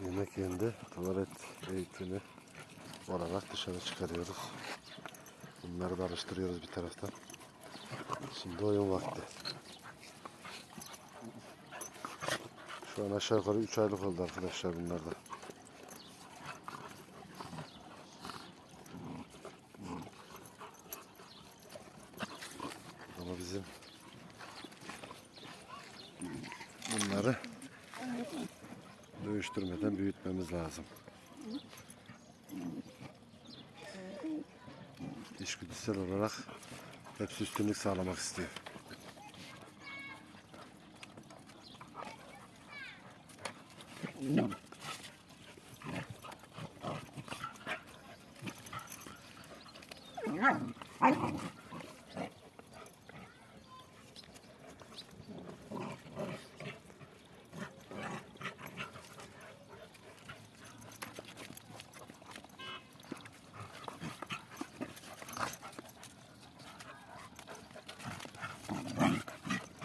Pekin'de tuvalet eğitimi olarak dışarı çıkarıyoruz. Bunları da alıştırıyoruz bir taraftan. Şimdi oyun vakti. Şu an aşağı yukarı 3 aylık oldu arkadaşlar bunlar da. Ama bizim bunları dövüştürmeden büyütmemiz lazım. İşgüdüsel olarak hepsi üstünlük sağlamak istiyor.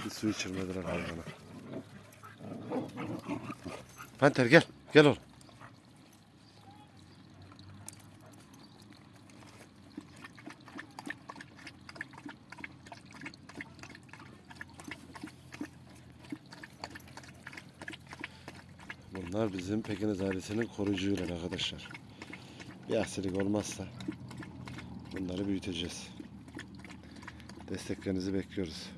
Bir su içirmediler hayvana. Panter gel. Gel oğlum. Bunlar bizim Pekiniz ailesinin koruyucuları arkadaşlar. Bir aksilik olmazsa bunları büyüteceğiz. Desteklerinizi bekliyoruz.